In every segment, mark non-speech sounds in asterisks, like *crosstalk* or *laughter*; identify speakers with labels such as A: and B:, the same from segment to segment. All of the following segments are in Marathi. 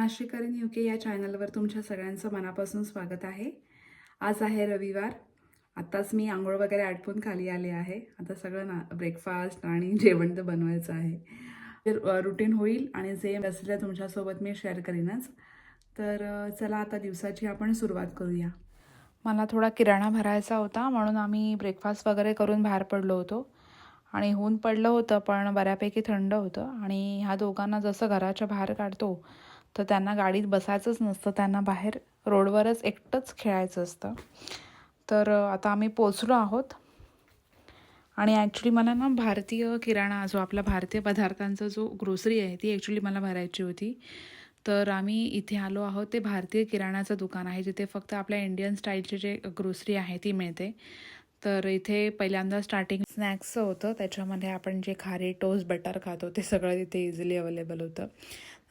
A: नाशिकरीन यू के या चॅनलवर तुमच्या सगळ्यांचं मनापासून स्वागत आहे. आज आहे रविवार. आत्ताच मी आंघोळ वगैरे आटपून खाली आले आहे. आता सगळं ना ब्रेकफास्ट आणि *laughs* जेवण तर बनवायचं आहे. रुटीन होईल आणि जे असलं तुमच्यासोबत मी शेअर करीनच. तर चला आता दिवसाची आपण सुरुवात करूया. मला थोडा किराणा भरायचा होता म्हणून आम्ही ब्रेकफास्ट वगैरे करून बाहेर पडलो होतो. आणि ऊन पडलं होतं पण बऱ्यापैकी थंड होतं. आणि ह्या दोघांना जसं घराच्या बाहेर काढतो तर त्यांना गाडीत बसायचंच नसतं. त्यांना बाहेर रोडवरच एकटंच खेळायचं असतं. तर आता आम्ही पोचलो आहोत. आणि ॲक्च्युली मला ना भारतीय किराणा जो आपला भारतीय पदार्थांचा जो ग्रोसरी आहे ती ॲक्च्युली मला भरायची होती. तर आम्ही इथे आलो आहोत. ते भारतीय किराणाचं दुकान आहे. जिथे फक्त आपल्या इंडियन स्टाईलचे जे ग्रोसरी आहे ती मिळते. तर इथे पहिल्यांदा स्टार्टिंग स्नॅक्सचं होतं. त्याच्यामध्ये आपण जे खारी टोस्ट बटर खातो ते सगळं तिथे इझिली अवेलेबल होतं.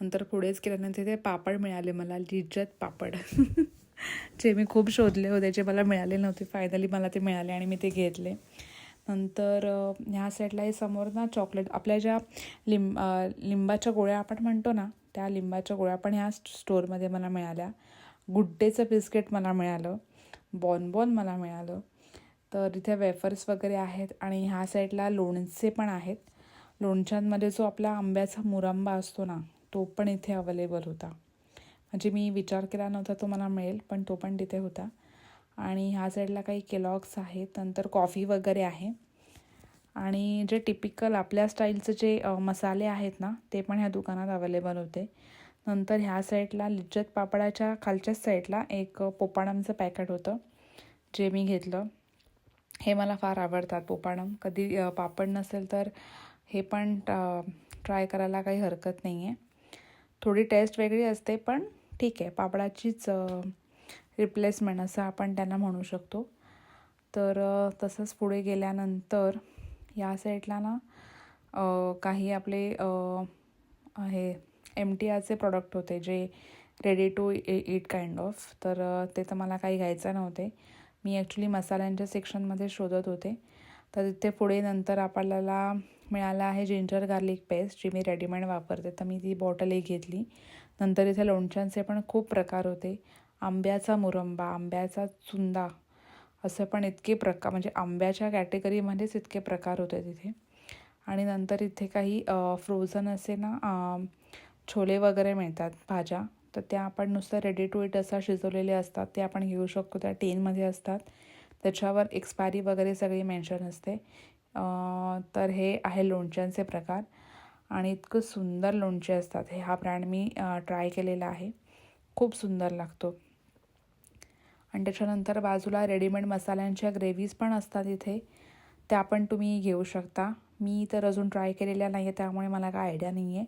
A: नंतर पुढेच केल्यानंतर तिथे पापड मिळाले मला लिज्जत पापड. *laughs* जे मी खूप शोधले होते जे मला मिळाले नव्हते फायनली मला ते मिळाले आणि मी ते घेतले. नंतर ह्या साईडला हे समोर ना चॉकलेट आपल्या ज्या लिंब लिंबाच्या गोळ्या आपण म्हणतो ना त्या लिंबाच्या गोळ्या पण ह्या स्टोअरमध्ये मला मिळाल्या. गुड्डेचं बिस्किट मला मिळालं. बॉनबॉन मला मिळालं. तर इथे वेफर्स वगैरे आहेत आणि ह्या साईडला लोणचे पण आहेत. लोणच्यांमध्ये जो आपला आंब्याचा मुरंबा असतो ना तो पण इथे अवेलेबल होता. म्हणजे मी विचार केला नव्हता तो मला मिळेल पण तो पण तिथे होता. आणि ह्या साईडला काही केलॉग्स आहेत नंतर कॉफी वगैरे आहे. आणि जे टिपिकल आपल्या स्टाईलचे जे मसाले आहेत ना ते पण ह्या दुकानात अवेलेबल होते. नंतर ह्या साईडला लिज्जत पापडाच्या खालच्याच साईडला एक पोपाडमचं पॅकेट होतं जे मी घेतलं. हे मला फार आवडतात पोपाडम कधी पापड नसेल तर हे पण ट्राय करायला काही हरकत नाही आहे थोडी टेस्ट वेगळी असते पण ठीक आहे. पापडाचीच रिप्लेसमेंट असं आपण त्यांना म्हणू शकतो. तर तसंच पुढे गेल्यानंतर या साईडला ना काही आपले हे एम टी आरचे प्रॉडक्ट होते जे ready to eat kind of तर ते तर मला काही घ्यायचं नव्हते. मी ॲक्च्युली मसाल्यांच्या सेक्शनमध्ये शोधत होते. तर तिथे पुढे नंतर आपल्याला मिळालं आहे जिंजर गार्लिक पेस्ट जी मी रेडीमेड वापरते. तर मी ती बॉटलही घेतली. नंतर इथे लोणच्यांचे पण खूप प्रकार होते. आंब्याचा मुरंबा आंब्याचा चुंदा असं पण इतके प्रकार म्हणजे आंब्याच्या कॅटेगरीमध्येच इतके प्रकार होते तिथे. आणि नंतर इथे काही फ्रोझन असे ना छोले वगैरे मिळतात भाज्या. तर त्या आपण नुसतं रेडी टू इट असं शिजवलेले असतात ते आपण घेऊ शकतो त्या टेनमध्ये असतात. त्याच्यावर एक्सपायरी वगैरे सगळी मेन्शन असते. तर हे आहे लोणच्यांचे प्रकार. आणि इतकं सुंदर लोणचे असतात. हे हा ब्रँड मी ट्राय केलेला आहे. खूप सुंदर लागतो. आणि त्याच्यानंतर बाजूला रेडीमेड मसाल्यांच्या ग्रेव्हीज पण असतात इथे. त्या पण तुम्ही घेऊ शकता. मी तर अजून ट्राय केलेल्या नाही आहे त्यामुळे मला काय आयडिया नाही आहे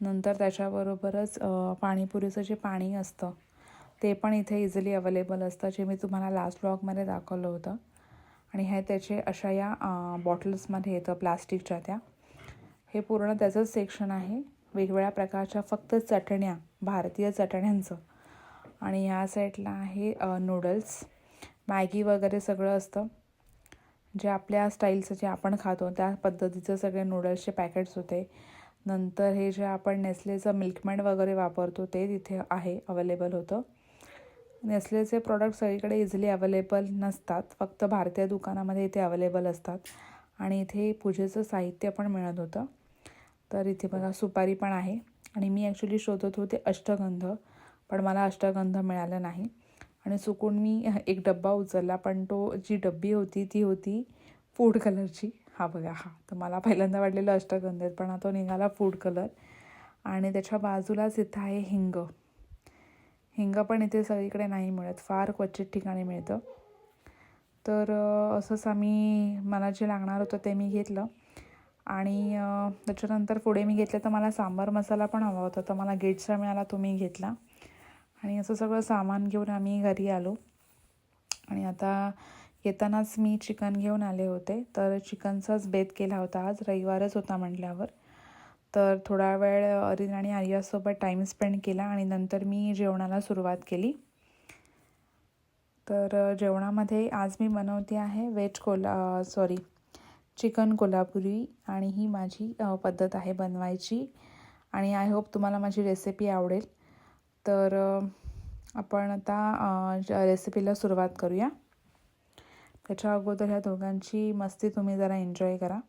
A: नंतर त्याच्याबरोबरच पाणीपुरीचं जे पाणी असतं ते पण इथे इझिली अवेलेबल असतं जे मी तुम्हाला लास्ट ब्लॉगमध्ये दाखवलं होतं. आणि हे त्याचे अशा या बॉटल्समध्ये येतं प्लास्टिकच्या त्या. हे पूर्ण त्याचंच सेक्शन आहे. वेगवेगळ्या प्रकारच्या फक्त चटण्या भारतीय चटण्यांचं. आणि ह्या साईडला आहे नूडल्स मॅगी वगैरे सगळं असतं. जे आपल्या स्टाईलचं जे आपण खातो त्या पद्धतीचं सगळे नूडल्सचे पॅकेट्स होते. नंतर हे जे आपण नेस्लेचं मिल्कमेड वगैरे वापरतो ते तिथे आहे अवेलेबल होतं. नेस्लेचे प्रॉडक्ट सगळीकडे इझिली अवेलेबल नसतात फक्त भारतीय दुकानामध्ये इथे अवेलेबल असतात. आणि इथे पूजेचं साहित्य पण मिळत होतं. तर इथे बघा सुपारी पण आहे. आणि मी ॲक्च्युली शोधत होते अष्टगंध पण मला अष्टगंध मिळालं नाही. आणि चुकून मी एक डब्बा उचलला पण तो जी डब्बी होती ती होती फूड कलरची हा बघा हा. तर मला पहिल्यांदा वाटलेलं अष्टगंधेत पण हा तो निघाला फूड कलर आणि त्याच्या बाजूलाच इथं आहे हिंग. हिंग पण इथे सगळीकडे नाही मिळत. फार क्वचित ठिकाणी मिळतं. तर असंच आम्ही मला जे लागणार होतं ते मी घेतलं. आणि त्याच्यानंतर पुढे मी घेतलं तर मला सांबार मसाला पण हवा होता. तर मला गेटचा मिळाला तो मी घेतला. आणि असं सगळं सामान घेऊन आम्ही घरी आलो. आणि आता येतानाच मी चिकन घेऊन आले होते. तर चिकनचाच बेत केला होता आज. रविवारच होता म्हटल्यावर. तर थोडा वेळ अरिन आणि आर्यासोबत टाईम स्पेंड केला आणि नंतर मी जेवणाला सुरुवात केली. तर जेवणामध्ये आज मी बनवते आहे व्हेज कोला सॉरी चिकन कोल्हापुरी आणि ही माझी पद्धत आहे बनवायची. आणि आय होप तुम्हाला माझी रेसिपी आवडेल. तर आपण आता रेसिपीला सुरुवात करूया. त्याच्या अगोदर ह्या दोघांची मस्ती तुम्ही जरा एन्जॉय करा.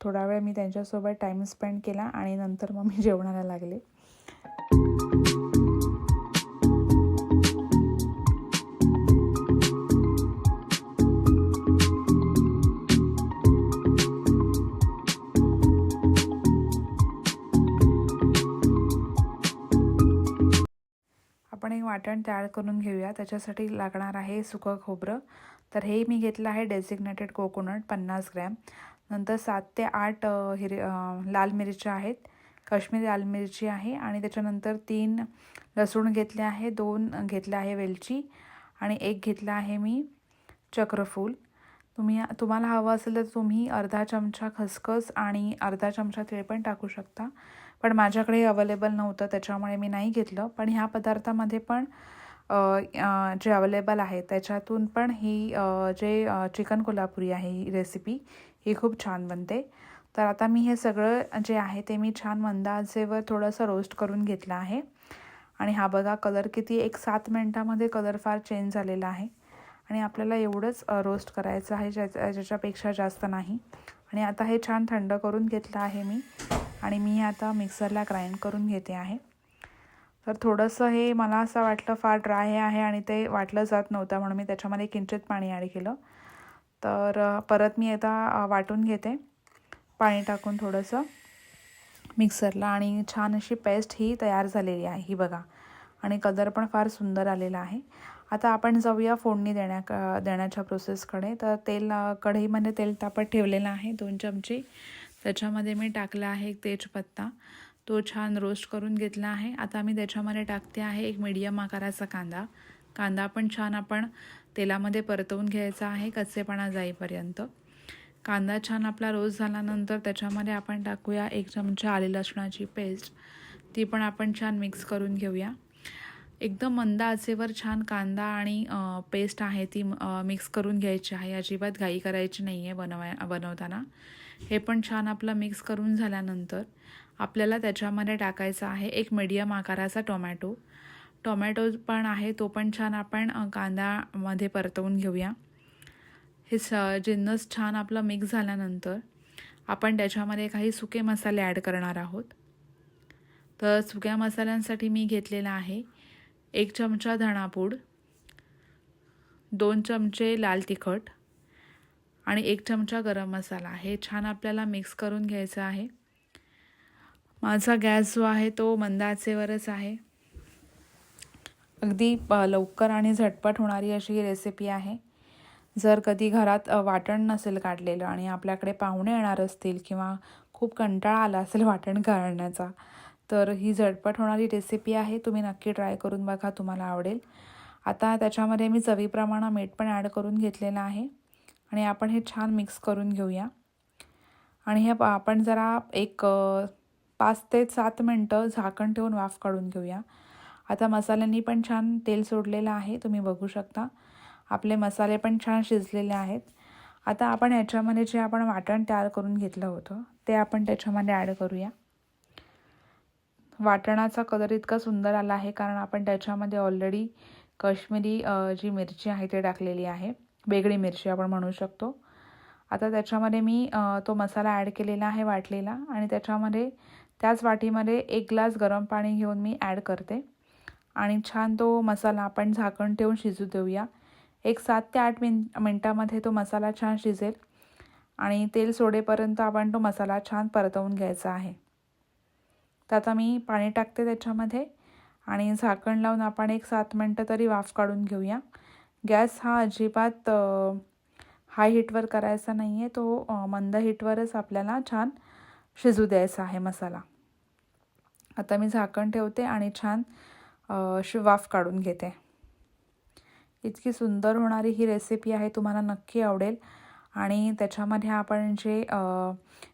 A: थोडा वेळ मी त्यांच्यासोबत टाईम स्पेंड केला आणि नंतर मग मी जेवणाला लागले. वाटण तयार करून घेऊया. त्याच्यासाठी लागणार आहे सुकं खोबरं. तर हे मी घेतलं आहे डेसिग्नेटेड कोकोनट पन्नास ग्रॅम. नंतर सात ते आठ हिर हिरे लाल मिरच्या आहेत. काश्मीरी लाल मिरची आहे आणि त्याच्यानंतर तीन लसूण घेतले आहे. दोन घेतले आहे वेलची आणि एक घेतला आहे मी चक्रफूल. तुम्ही तुम्हाला हवं असेल तर तुम्ही अर्धा चमचा खसखस आणि अर्धा चमचा तीळ पण टाकू शकता. पण माझ्याकडे अवेलेबल नव्हतं त्याच्यामुळे मी नाही घेतलं. पण ह्या पदार्थामध्ये पण जे अवेलेबल आहे त्याच्यातून पण ही जे चिकन कोल्हापुरी आहे ही रेसिपी ही खूप छान बनते. तर आता मी हे सगळं जे आहे ते मी छान मंदाजेवर थोडंसं रोस्ट करून घेतलं आहे. आणि हा बघा कलर किती एक सात मिनटामध्ये कलर फार चेंज झालेला आहे. आणि आपल्याला एवढंच रोस्ट करायचं आहे ज्याच्या ज्याच्यापेक्षा जास्त नाही. आणि आता हे छान थंड करून घेतलं आहे मी. आणि मी आता मिक्सरला ग्राइंड करून घेते आहे. तर थोडंसं हे मला असं वाटलं फार ड्राय आहे आणि ते वाटलं जात नव्हतं म्हणून मी त्याच्यामध्ये किंचित पाणी ॲड केलं. तर परत मी आता वाटून घेते. पाणी टाकून थोडंसं मिक्सरला आणि छान अशी पेस्ट ही तयार झालेली आहे ही बघा. आणि कलर पण फार सुंदर आलेला आहे. आता आपण जाऊया फोडणी देण्या क- देण्याच्या प्रोसेसकडे तर तेल कढईमध्ये तेल तापत ठेवलेलं आहे दोन चमचे. त्याच्यामध्ये मी टाकला आहे एक तेजपत्ता. तो छान रोस्ट करून घेतला आहे. आता मी त्याच्यामध्ये टाकते आहे एक मीडियम आकाराचा कांदा. कांदा पण छान आपण तेलामध्ये परतवून घ्यायचा आहे कच्चेपणा जाईपर्यंत. कांदा छान आपला रोस्ट झाल्यानंतर त्याच्यामध्ये आपण टाकूया एक चमचा आले लसणाची पेस्ट ती पण आपण छान मिक्स करून घेऊया. एकदम मंद आचेवर छान कांदा आणि पेस्ट आहे ती मिक्स करून घ्यायची आहे. अजिबात घाई करायची नाही आहे बनवाय बनवताना. हे पण छान आपलं मिक्स करून झाल्यानंतर आपल्याला त्याच्यामध्ये टाकायचा आहे एक मीडियम आकाराचा टोमॅटो टोमॅटो पण आहे तो पण छान आपण कांदामध्ये कांद्यामध्ये परतवून घेऊया. हे स जिन्नस छान आपलं मिक्स झाल्यानंतर आपण त्याच्यामध्ये काही सुके मसाले ॲड करणार आहोत. तर सुक्या मसाल्यांसाठी मी घेतलेला आहे. एक चमचा धणापूड दोन चमचे लाल तिखट आणि एक चमचा गरम मसाला. हे छान आपल्याला मिक्स करून घ्यायचं आहे. माझा गॅस जो आहे तो मंदाचेवरच आहे. अगदी लवकर आणि झटपट होणारी अशी ही रेसिपी आहे. जर कधी घरात वाटण नसेल काढलेलं आणि आपल्याकडे पाहुणे येणार असतील किंवा खूप कंटाळा आला असेल वाटण काढण्याचा तर ही झटपट होणारी रेसिपी आहे. तुम्ही नक्की ट्राय करून बघा तुम्हाला आवडेल. आता त्याच्यामध्ये मी चवीप्रमाणे मीठ पण ॲड करून घेतलेलं आहे. आणि आपण हे छान मिक्स करून घेऊया. आणि हे आपण जरा एक पाच ते सात मिनटं झाकण ठेवून वाफ काढून घेऊया. आता मसाल्यांनी पण छान तेल सोडलेलं आहे तुम्ही बघू शकता. आपले मसाले पण छान शिजलेले आहेत. आता आपण याच्यामध्ये जे आपण वाटण तयार करून घेतलं होतं ते आपण त्याच्यामध्ये ॲड करूया. वाटणाचा कलर इतका सुंदर आला आहे कारण आपण त्याच्यामध्ये ऑलरेडी काश्मीरी जी मिरची आहे ते टाकलेली आहे. वेगळी मिरची आपण म्हणू शकतो. आता त्याच्यामध्ये मी तो मसाला ॲड केलेला आहे वाटलेला आणि त्याच्यामध्ये त्याच वाटीमध्ये एक ग्लास गरम पाणी घेऊन मी ॲड करते. आणि छान तो मसाला आपण झाकण ठेवून शिजू देऊया. एक सात ते आठ मिन मिनटामध्ये तो मसाला छान शिजेल आणि तेल सोडेपर्यंत आपण तो मसाला छान परतवून घ्यायचा आहे. तर आता मी पाणी टाकते त्याच्यामध्ये आणि झाकण लावून आपण एक सात मिनटं तरी वाफ काढून घेऊया. गॅस हा अजिबात हाय हीटवर करायचा नाही आहे तो मंद हीटवरच आपल्याला छान शिजू द्यायचा आहे मसाला. आता मी झाकण ठेवते आणि छान श वाफ काढून घेते. इतकी सुंदर होणारी ही रेसिपी आहे तुम्हाला नक्की आवडेल. आणि त्याच्यामध्ये आपण जे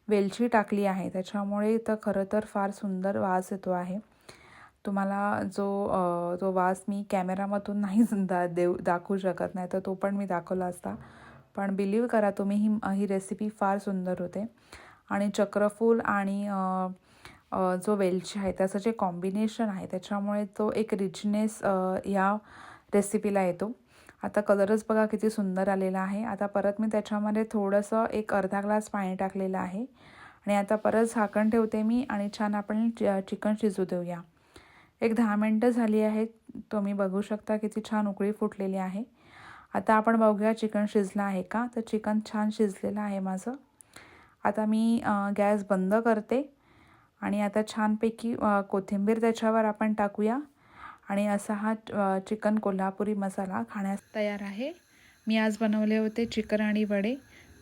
A: वेलची टाकली आहे त्याच्यामुळे तर खरं तर फार सुंदर वास येतो आहे. तुम्हाला जो जो वास मी कॅमेरामधून नाही *laughs* दा देऊ दाखवू शकत नाही तर तो पण मी दाखवला असता. पण बिलीव करा तुम्ही ही ही रेसिपी फार सुंदर होते. आणि चक्रफूल आणि जो वेलची आहे त्याचं जे कॉम्बिनेशन आहे त्याच्यामुळे तो एक रिचनेस या रेसिपीला येतो. आता कलरच बघा किती सुंदर आलेला आहे. आता परत मी त्याच्यामध्ये थोडंसं एक अर्धा ग्लास पाणी टाकलेलं आहे. आणि आता परत झाकण ठेवते मी आणि छान आपण चिकन शिजू देऊया. एक दहा मिनटं झाली आहेत. तुम्ही बघू शकता किती छान उकळी फुटलेली आहे. आता आपण बघूया चिकन शिजलं आहे का? तर चिकन छान शिजलेलं आहे माझं. आता मी गॅस बंद करते. आणि आता छानपैकी कोथिंबीर त्याच्यावर आपण टाकूया. आणि असा हा चिकन कोल्हापुरी मसाला खाण्यास तयार आहे. मी आज बनवले होते चिकन आणि वडे.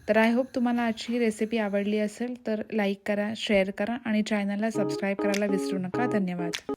A: तर आय होप तुम्हाला आजची रेसिपी आवडली असेल तर लाईक करा शेअर करा आणि चॅनलला सबस्क्राईब करायला विसरू नका. धन्यवाद.